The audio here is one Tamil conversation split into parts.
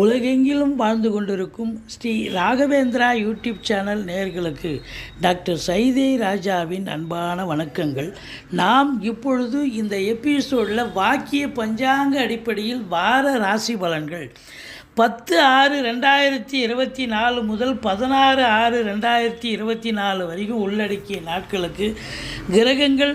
உலகெங்கிலும் வாழ்ந்து கொண்டிருக்கும் ஸ்ரீ ராகவேந்திரா யூடியூப் சேனல் நேர்களுக்கு டாக்டர் சைதே ராஜாவின் அன்பான வணக்கங்கள். நாம் இப்பொழுது இந்த எபிசோடில் வாக்கிய பஞ்சாங்க அடிப்படையில் வார ராசி பலன்கள். பத்து ஆறு ரெண்டாயிரத்தி இருபத்தி நாலு முதல் பதினாறு ஆறு ரெண்டாயிரத்தி இருபத்தி நாலு வரைக்கும் உள்ளடக்கிய நாட்களுக்கு கிரகங்கள்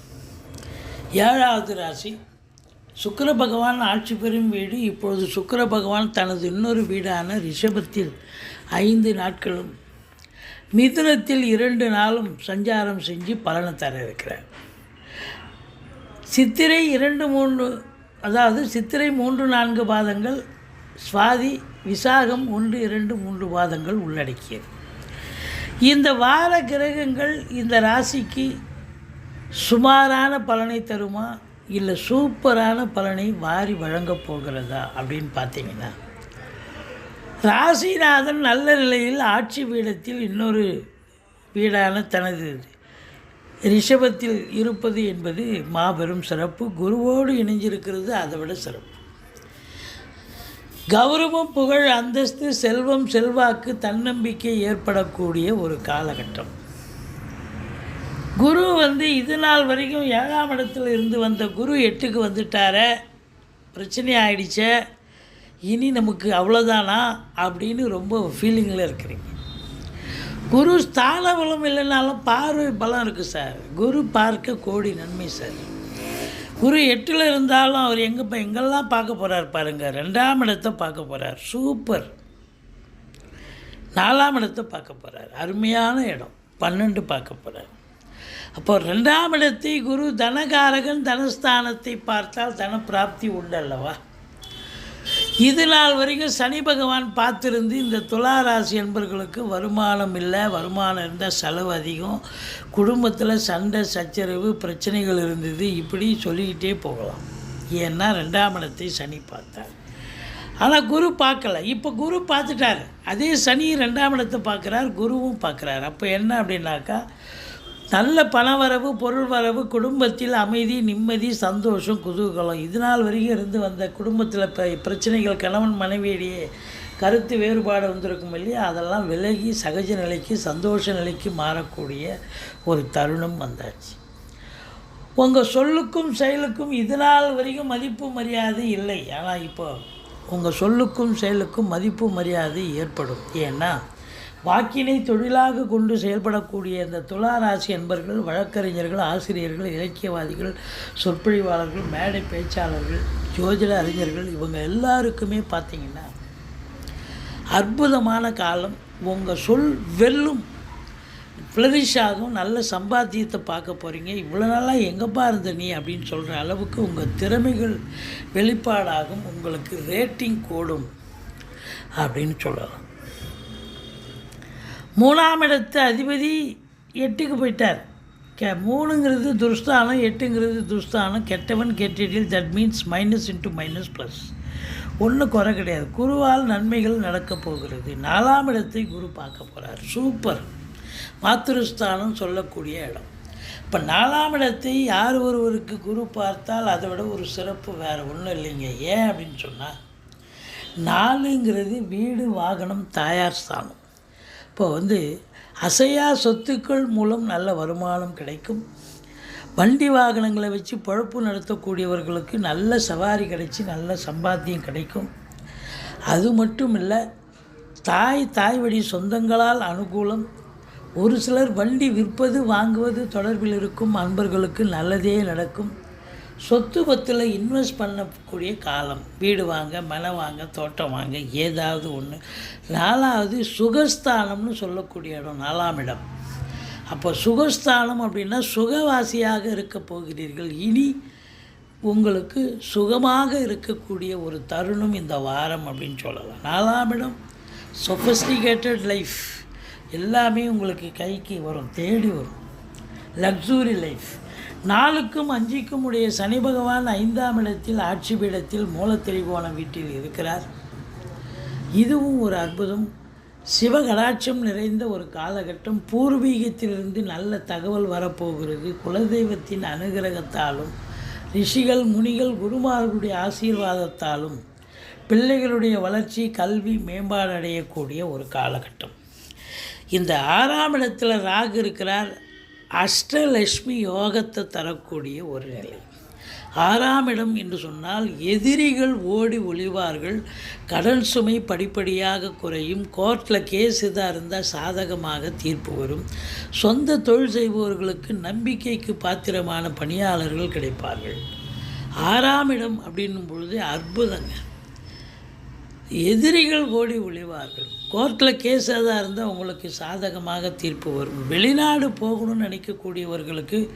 ஏழாவது ராசி. சுக்கர பகவான் ஆட்சி பெறும் வீடு. இப்பொழுது சுக்கர பகவான் தனது இன்னொரு வீடான ரிஷபத்தில் ஐந்து நாட்களும் மிதுனத்தில் இரண்டு நாளும் சஞ்சாரம் செஞ்சு பலனை தர இருக்கிறார். சித்திரை இரண்டு மூன்று அதாவது சித்திரை மூன்று நான்கு பாதங்கள் சுவாதி விசாகம் ஒன்று இரண்டு மூன்று பாதங்கள் உள்ளடக்கியது. இந்த வார கிரகங்கள் இந்த ராசிக்கு சுமாரான பலனை தருமா? இல்லை சூப்பரான பலனை வாரி வழங்கப் போகிறதா? அப்படின்னு பார்த்தீங்கன்னா ராசிநாதன் நல்ல நிலையில் ஆட்சி பீடத்தில் இன்னொரு வீடான தனது ரிஷபத்தில் இருப்பது என்பது மாபெரும் சிறப்பு. குருவோடு இணைஞ்சிருக்கிறது அதை விட சிறப்பு. கௌரவம் புகழ் அந்தஸ்து செல்வம் செல்வாக்கு தன்னம்பிக்கை ஏற்படக்கூடிய ஒரு காலகட்டம். குரு வந்து இது நாள் வரைக்கும் ஏழாம் இடத்துல இருந்து வந்த குரு எட்டுக்கு வந்துட்டார. பிரச்சனை ஆயிடுச்சே. இனி நமக்கு அவ்வளோதானா அப்படின்னு ரொம்ப ஃபீலிங்கில் இருக்கிறீங்க. குரு ஸ்தான பலம் இல்லைனாலும் பார்வை பலம் இருக்குது சார். குரு பார்க்க கோடி நன்மை சார். குரு எட்டில் இருந்தாலும் அவர் எங்கே இப்போ எங்கெல்லாம் பார்க்க போகிறார் பாருங்கள் ரெண்டாம் இடத்தை பார்க்க போகிறார் சூப்பர். நாலாம் இடத்தை பார்க்க போகிறார் அருமையான இடம். பன்னெண்டு பார்க்க போகிறார் அப்போ ரெண்டாம் இடத்தை குரு தனகாரகன் தனஸ்தானத்தை பார்த்தால் தன பிராப்தி உண்டு அல்லவா இது நாள் வரைக்கும் சனி பகவான் பார்த்துருந்து இந்த துலா ராசி என்பர்களுக்கு வருமானம் இல்லை வருமானம் இருந்தால் செலவு அதிகம் குடும்பத்தில் சண்டை சச்சரவு பிரச்சனைகள் இருந்தது இப்படி சொல்லிக்கிட்டே போகலாம். ஏன்னா ரெண்டாம் இடத்தை சனி பார்த்தார். ஆனால் குரு பார்க்கல. இப்போ குரு பார்த்துட்டார். அதே சனி ரெண்டாம் இடத்தை பார்க்குறார் குருவும் பார்க்குறார். அப்போ என்ன அப்படின்னாக்கா நல்ல பணவரவு பொருள் வரவு குடும்பத்தில் அமைதி நிம்மதி சந்தோஷம் குதூகலம். இது நாள் வரைக்கும் இருந்து வந்த குடும்பத்தில் இப்போ பிரச்சனைகள் கணவன் மனைவியிடையே கருத்து வேறுபாடு வந்திருக்கும் இல்லையா? அதெல்லாம் விலகி சகஜ நிலைக்கு சந்தோஷ நிலைக்கு மாறக்கூடிய ஒரு தருணம் வந்தாச்சு. உங்கள் சொல்லுக்கும் செயலுக்கும் இது நாள் வரைக்கும் மதிப்பு மரியாதை இல்லை. ஆனால் இப்போ உங்கள் சொல்லுக்கும் செயலுக்கும் மதிப்பு மரியாதை ஏற்படும். ஏன்னா வாக்கினை தொழிலாக கொண்டு செயல்படக்கூடிய இந்த துலா ராசி என்பர்கள் வழக்கறிஞர்கள் ஆசிரியர்கள் இலக்கியவாதிகள் சொற்பொழிவாளர்கள் மேடை பேச்சாளர்கள் ஜோதிட அறிஞர்கள் இவங்க எல்லாருக்குமே பார்த்தீங்கன்னா அற்புதமான காலம். உங்கள் சொல் வெல்லும். ஃப்ளரிஷ் ஆகும். நல்ல சம்பாத்தியத்தை பார்க்க போகிறீங்க இவ்வளோ நாளாக எங்கேப்பா இருந்த நீ அப்படின்னு சொல்கிற அளவுக்கு உங்கள் திறமைகள் வெளிப்பாடாகும். உங்களுக்கு ரேட்டிங் கூடும் அப்படின்னு சொல்லலாம். மூணாம் இடத்து அதிபதி எட்டுக்கு போயிட்டார். கே மூணுங்கிறது துர்ஸ்தானம் எட்டுங்கிறது துர்ஸ்தானம். கெட்டவன் கெட்டிடில் that means minus into minus plus ஒன்றும் குறை கிடையாது. குருவால் நன்மைகள் நடக்கப் போகிறது. நாலாம் இடத்தை குரு பார்க்க போகிறார் சூப்பர் மாத்திருஸ்தானம் சொல்லக்கூடிய இடம். இப்போ நாலாம் இடத்தை யார் ஒருவருக்கு குரு பார்த்தால் அதை விட ஒரு சிறப்பு வேறு ஒன்றும் இல்லைங்க. ஏன் அப்படின்னு சொன்னால் நாலுங்கிறது வீடு வாகனம் தாயார் ஸ்தானம். இப்போ வந்து அசையா சொத்துக்கள் மூலம் நல்ல வருமானம் கிடைக்கும். வண்டி வாகனங்களை வச்சு பொழப்பு நடத்தக்கூடியவர்களுக்கு நல்ல சவாரி கிடைச்சி நல்ல சம்பாத்தியம் கிடைக்கும். அது மட்டும் இல்லை தாய் தாய் வழி சொந்தங்களால் அனுகூலம். ஒரு சிலர் வண்டி விற்பது வாங்குவது தொடர்பில் இருக்கும் அன்பர்களுக்கு நல்லதே நடக்கும். சொத்து பத்தில் இன்வெஸ்ட் பண்ணக்கூடிய காலம். வீடு வாங்க மனை வாங்க தோட்டம் வாங்க ஏதாவது ஒன்று நாலாவது சுகஸ்தானம்னு சொல்லக்கூடிய இடம் நாலாம் இடம். அப்போ சுகஸ்தானம் அப்படின்னா சுகவாசியாக இருக்க போகிறீர்கள். இனி உங்களுக்கு சுகமாக இருக்கக்கூடிய ஒரு தருணம் இந்த வாரம் அப்படின்னு சொல்லலாம். நாலாம் இடம் சொஃபஸ்டிகேட்டட் லைஃப் எல்லாமே உங்களுக்கு கைக்கு வரும் தேடி வரும். லக்ஸூரி லைஃப் நாலுக்கும் அஞ்சுக்கும் உடைய சனி பகவான் ஐந்தாம் இடத்தில் ஆட்சி பீடத்தில் மூலத்தெளிவான வீட்டில் இருக்கிறார். இதுவும் ஒரு அற்புதம். சிவகடாட்சம் நிறைந்த ஒரு காலகட்டம். பூர்வீகத்திலிருந்து நல்ல தகவல் வரப்போகிறது. குலதெய்வத்தின் அனுகிரகத்தாலும் ரிஷிகள் முனிகள் குருமார்களுடைய ஆசீர்வாதத்தாலும் பிள்ளைகளுடைய வளர்ச்சி கல்வி மேம்பாடு அடையக்கூடிய ஒரு காலகட்டம். இந்த ஆறாம் இடத்தில் ராகு இருக்கிறார். அஷ்டலட்சுமி யோகத்தை தரக்கூடிய ஒரு நிலை. ஆறாம் இடம் என்று சொன்னால் எதிரிகள் ஓடி ஒளிவார்கள் கடன் சுமை படிப்படியாக குறையும் கோர்ட்டில் கேஸ் இதாக இருந்தால் சாதகமாக தீர்ப்பு வரும். சொந்த தொழில் செய்பவர்களுக்கு நம்பிக்கைக்கு பாத்திரமான பணியாளர்கள் கிடைப்பார்கள். ஆறாம் இடம் அப்படின்னும் பொழுது அற்புதங்க. எதிரிகள் ஓடி ஒளிவார்கள். கோர்ட்டில் கேஸ் எதாக இருந்தால் உங்களுக்கு சாதகமாக தீர்ப்பு வரும். வெளிநாடு போகணும்னு நினைக்கக்கூடியவர்களுக்கு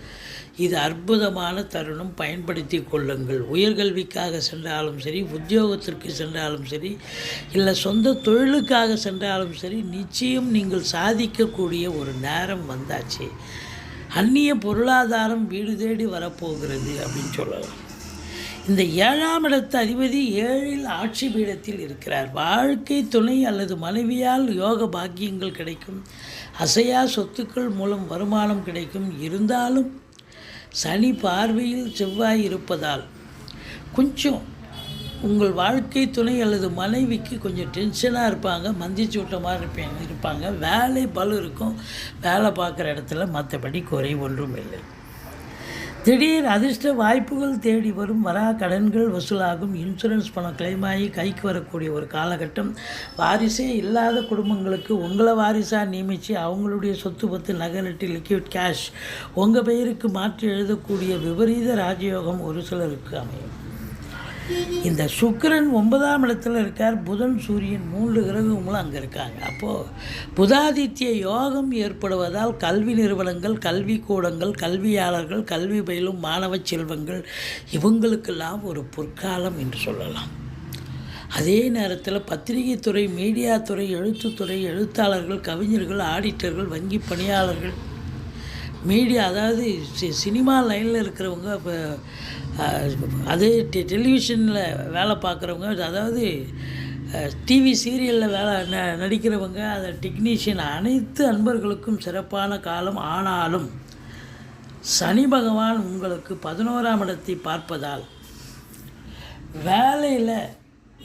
இது அற்புதமான தருணம். பயன்படுத்தி கொள்ளுங்கள். உயர்கல்விக்காக சென்றாலும் சரி உத்தியோகத்திற்கு சென்றாலும் சரி இல்லை சொந்த தொழிலுக்காக சென்றாலும் சரி நிச்சயம் நீங்கள் சாதிக்கக்கூடிய ஒரு நேரம் வந்தாச்சு. அந்நிய பொருளாதாரம் வீடு தேடி வரப்போகிறது அப்படின்னு சொல்லலாம். இந்த ஏழாம் இடத்து அதிபதி ஏழில் ஆட்சி பீடத்தில் இருக்கிறார். வாழ்க்கை துணை அல்லது மனைவியால் யோக பாக்கியங்கள் கிடைக்கும். அசையா சொத்துக்கள் மூலம் வருமானம் கிடைக்கும். இருந்தாலும் சனி பார்வையில் செவ்வாய் இருப்பதால் கொஞ்சம் உங்கள் வாழ்க்கை துணை அல்லது மனைவிக்கு கொஞ்சம் டென்ஷனாக இருப்பாங்க. மந்திச்சூட்டமாக விட்ட இருப்பாங்க இருப்பாங்க. வேலை பலு இருக்கும். வேலை பார்க்குற இடத்துல மற்றபடி குறை ஒன்றும் இல்லை. திடீர் அதிர்ஷ்ட வாய்ப்புகள் தேடி வரும் வரா கடன்கள் வசூலாகும். இன்சூரன்ஸ் பணம் claim ஆகி கைக்கு வரக்கூடிய ஒரு காலகட்டம். வாரிசே இல்லாத குடும்பங்களுக்கு உங்களை வாரிசாக நியமித்து அவங்களுடைய சொத்து பத்து நகரட்டு லிக்விட் கேஷ் உங்கள் பெயருக்கு மாற்றி எழுதக்கூடிய விபரீத ராஜயோகம் ஒரு சிலருக்கு அமையும். இந்த சுக்கிரன் ஒன்பதாம் இடத்துல இருக்கார். புதன் சூரியன் மூன்று கிரகங்களும் அங்கே இருக்காங்க. அப்போது புதாதித்ய யோகம் ஏற்படுவதால் கல்வி நிறுவனங்கள் கல்வி கூடங்கள் கல்வியாளர்கள் கல்வி பயிலும் மாணவ செல்வங்கள் இவங்களுக்கெல்லாம் ஒரு பொற்காலம் என்று சொல்லலாம். அதே நேரத்தில் பத்திரிகை துறை மீடியா துறை எழுத்துத்துறை எழுத்தாளர்கள் கவிஞர்கள் ஆடிட்டர்கள் வங்கி பணியாளர்கள் மீடியா அதாவது சி- சினிமா லைனில் இருக்கிறவங்க இப்போ அதே டெ டெலிவிஷனில் வேலை பார்க்குறவங்க அதாவது டிவி சீரியலில் வேலை ந நடிக்கிறவங்க அதை டெக்னீஷியன் அனைத்து அன்பர்களுக்கும் சிறப்பான காலம். ஆனாலும் சனி பகவான் உங்களுக்கு பதினோராம் இடத்தை பார்ப்பதால் வேலையில்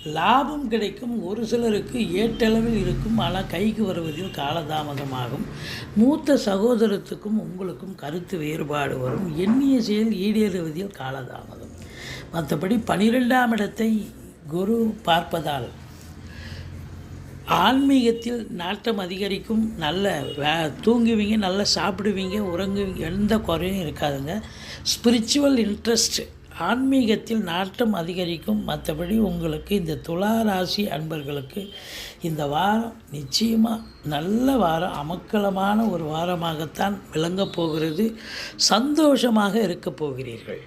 லாபம் கிடைக்கும். ஒரு சிலருக்கு ஏட்டளவில் இருக்கும். ஆனால் கைக்கு வருவதில் காலதாமதமாகும். மூத்த சகோதரத்துக்கும் உங்களுக்கும் கருத்து வேறுபாடு வரும். எண்ணிய செயல் ஈடேறுவதில் காலதாமதம். மற்றபடி பனிரெண்டாம் இடத்தை குரு பார்ப்பதால் ஆன்மீகத்தில் நாட்டம் அதிகரிக்கும். நல்ல வே தூங்குவீங்க நல்லா சாப்பிடுவீங்க உறங்குவீங்க எந்த குறையும் இருக்காதுங்க. ஸ்பிரிச்சுவல் இன்ட்ரெஸ்ட்டு ஆன்மீகத்தில் நாட்டம் அதிகரிக்கும் மற்றபடி உங்களுக்கு இந்த துலா ராசி அன்பர்களுக்கு இந்த வாரம் நிச்சயமாக நல்ல வாரம் அமக்கலமான ஒரு வாரமாகத்தான் விளங்கப் போகிறது சந்தோஷமாக இருக்கப் போகிறீர்கள்.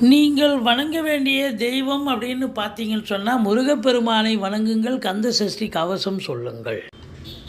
நீங்கள் வணங்க வேண்டிய தெய்வம் அப்படின்னு பார்த்தீங்கன்னு சொன்னால் முருகப்பெருமானை வணங்குங்கள் கந்த சஷ்டி கவசம் சொல்லுங்கள்.